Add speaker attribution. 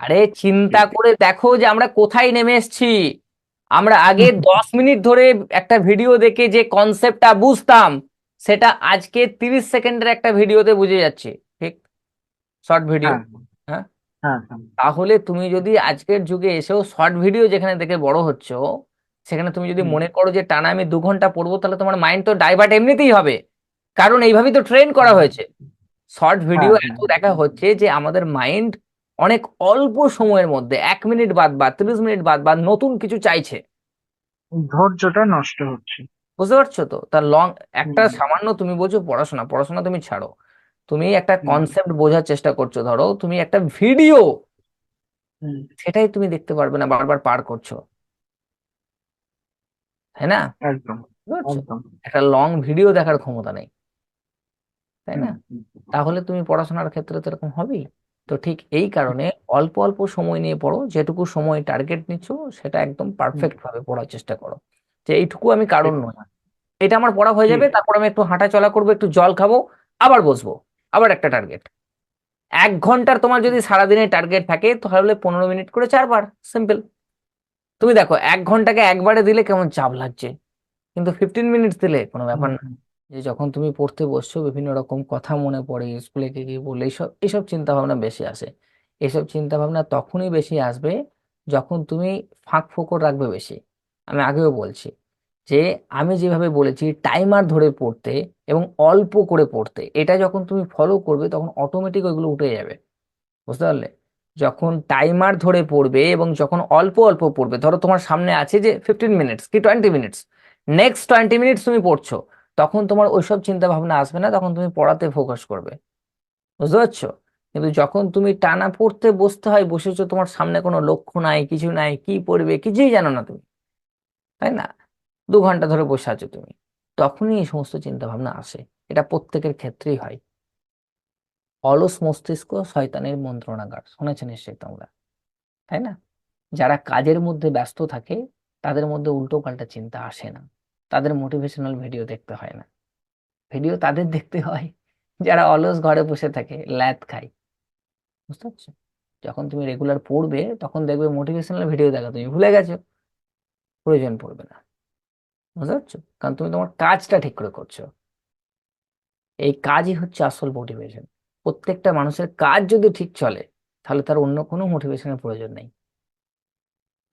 Speaker 1: আরে চিন্তা করে দেখো যে আমরা কোথায় নেমে এসেছি। আমরা আগে দশ মিনিট ধরে একটা ভিডিও দেখে যে কনসেপ্টটা বুঝতাম সেটা আজকে তিরিশ সেকেন্ডের একটা ভিডিওতে বুঝে যাচ্ছে। ঠিক? শর্ট ভিডিও
Speaker 2: হ্যাঁ।
Speaker 1: হ্যাঁ?
Speaker 2: হ্যাঁ হ্যাঁ।
Speaker 1: তাহলে তুমি যদি আজকের যুগে এসেও শর্ট ভিডিও যেখানে দেখে বড় হচ্ছ সেখানে তুমি যদি মনে করো যে টানা আমি দু ঘণ্টা পড়ব তাহলে তোমার মাইন্ড তো ডাইভার্ট এমনিতেই হবে। কারণ এইভাবেই তো ট্রেন করা হয়েছে। শর্ট ভিডিও
Speaker 2: হ্যাঁ
Speaker 1: এত
Speaker 2: হ্যাঁ।
Speaker 1: দেখা হচ্ছে যে আমাদের মাইন্ড অনেক অল্প সময়ের মধ্যে এক মিনিট বাদ বা তিরিশ মিনিট বাদ বা নতুন কিছু চাইছে।
Speaker 2: ধৈর্যটা নষ্ট হচ্ছে।
Speaker 1: বুঝতে পারছ তো? তার লং একটা সামান্য তুমি বলছো পড়াশোনা পড়াশোনা তুমি ছাড়ো। তুমি একটা কনসেপ্ট বোঝার চেষ্টা করছ ধরো তুমি একটা ভিডিও সেটাই তুমি দেখতে পারবে না বারবার পার করছ। তাই না?
Speaker 2: একদম
Speaker 1: একটা লং ভিডিও দেখার ক্ষমতা নেই। তাই না? তাহলে তুমি পড়াশোনার ক্ষেত্রে তো এরকম হবেই। তো ঠিক এই কারণে অল্প অল্প সময় নিয়ে পড়ো যেটুকু সময় টার্গেট নিচ্ছ সেটা একদম পারফেক্ট ভাবে পড়ার চেষ্টা করো। যে এইটুকু আমি কারণ নয়। এটা আমার পড়া হয়ে যাবে তারপর আমি একটু হাঁটা চলা করব একটু জল খাব আবার বসবো আবার একটা টার্গেট এক ঘণ্টার তোমার যদি সারাদিনের টার্গেট থাকে তাহলে পনেরো মিনিট করে চারবার সিম্পল তুমি দেখো এক ঘন্টাকে একবারে দিলে কেমন চাপ লাগছে? কিন্তু ফিফটিন মিনিটস দিলে কোনো ব্যাপার না। যে যখন তুমি পড়তে বসছো, বিভিন্ন রকম কথা মনে পড়ে, স্কুলে কে কি বললে এইসব এইসব চিন্তা ভাবনা বেশি আসে। এইসব চিন্তা ভাবনা তখনই বেশি আসবে যখন তুমি ফাঁক ফোকর রাখবে বেশি। আমি আগেও বলছি যে আমি যেভাবে বলেছি, টাইমার ধরে পড়তে এবং অল্প করে পড়তে, এটা যখন তুমি ফলো করবে তখন অটোমেটিক ওইগুলো উঠে যাবে। বুঝতে পারলে? যখন টাইমার ধরে পড়বে এবং যখন অল্প অল্প পড়বে, ধরো তোমার সামনে আছে যে ফিফটিন মিনিটস কি twenty minutes next twenty minutes তুমি পড়ছো তখন তোমার ওইসব চিন্তা ভাবনা আসবে না, তখন তুমি পড়াতে ফোকাস করবে। বুঝতে পারছ? কিন্তু যখন তুমি টানা পড়তে বসতে হয়, বসেছো, তোমার সামনে কোনো লক্ষ্য নাই, কিছু নাই, কি পড়বে, কিছুই জানো না তুমি। তাই না? দু ঘণ্টা ধরে বসে আছো তুমি। তখনই এই সমস্ত চিন্তা ভাবনা আসে। এটা প্রত্যেকের ক্ষেত্রেই হয়। অলস মস্তিষ্ক শয়তানের মন্ত্রণাগার শুনেছেন নিশ্চয়ই তোমরা। তাই না? যারা কাজের মধ্যে ব্যস্ত থাকে, তাদের মধ্যে উল্টো পাল্টা চিন্তা আসে না। তাদের মোটিভেশনাল ভিডিও দেখতে হয় না। ভিডিও তাদের দেখতে হয়, যারা অলস ঘরে বসে থাকে, ল্যাদ খায়। বুঝতে পারছ? যখন তুমি রেগুলার পড়বে, তখন দেখবে মোটিভেশনাল ভিডিও দেখা, তুমি ভুলে গেছো। প্রয়োজন পড়বে না। বুঝতে পারছ? কারণ তুমি তোমার কাজটা ঠিক করে করছ। এই কাজই হচ্ছে আসল মোটিভেশন প্রত্যেকটা মানুষের কাজ যদি ঠিক চলে, তাহলে তার অন্য কোনো মোটিভেশনের প্রয়োজন নেই।